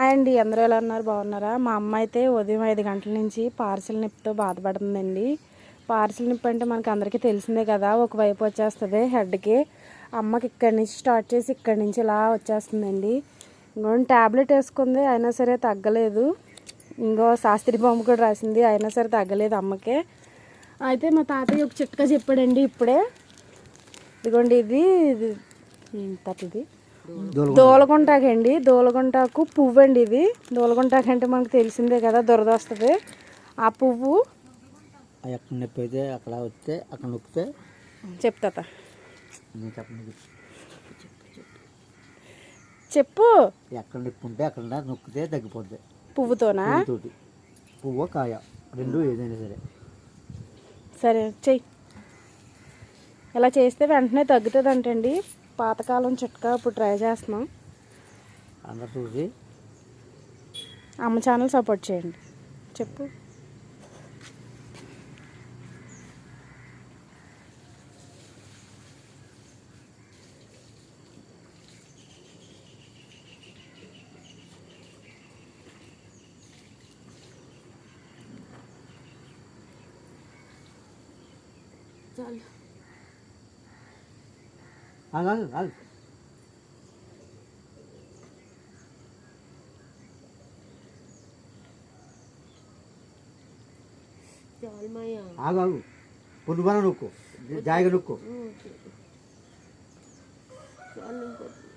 Hi అండి అందరూ ఎలా ఉన్నారు? బాగున్నారా? మా అమ్మ అయితే ఉదయం ఐదు గంటల నుంచి పార్సిల్ నొప్పితో బాధపడుతుందండి. పార్సిల్ నిప్పు అంటే మనకు అందరికీ తెలిసిందే కదా ఒకవైపు వచ్చేస్తుంది హెడ్కి. అమ్మకి ఇక్కడి నుంచి స్టార్ట్ చేసి ఇక్కడి నుంచి ఇలా వచ్చేస్తుందండి. ఇంకో ట్యాబ్లెట్ వేసుకుంది అయినా సరే తగ్గలేదు. ఇంకో శాస్త్రి బొమ్మ కూడా రాసింది అయినా సరే తగ్గలేదు అమ్మకే. అయితే మా తాతయ్య ఒక చిట్కా చెప్పాడండి ఇప్పుడే. ఇదిగోండి ఇది ఇది ఏంటి దోలగుంటాకండి. దోలగుంటాకు పువ్వు అండి ఇది. దోలగుంటాకు అంటే మనకు తెలిసిందే కదా దురద వస్తుంది ఆ పువ్వు ఎక్కడ నొప్పి అయితే అక్కడ వస్తే అక్కడ నొక్కితే చెప్తా చెప్పు. ఎక్కడ నొప్పి ఉంటే అక్కడ నొక్కితే తగ్గిపోద్ది. పువ్వుతోనా? పువ్వు కాయ. రెండు ఏదైనా సరే. సరే చెయ్యి ఇలా చేస్తే వెంటనే తగ్గుతుంది అంటండి పాతకాలం చిట్కా ఇప్పుడు ట్రై చేస్తున్నాం. అందరు చూసి అమ్మ ఛానల్ సపోర్ట్ చేయండి. చెప్పు. 아유, 아유. 얼마야? 아가, 보드바나 놓고, 자기가 놓고. 응. 얼른 거.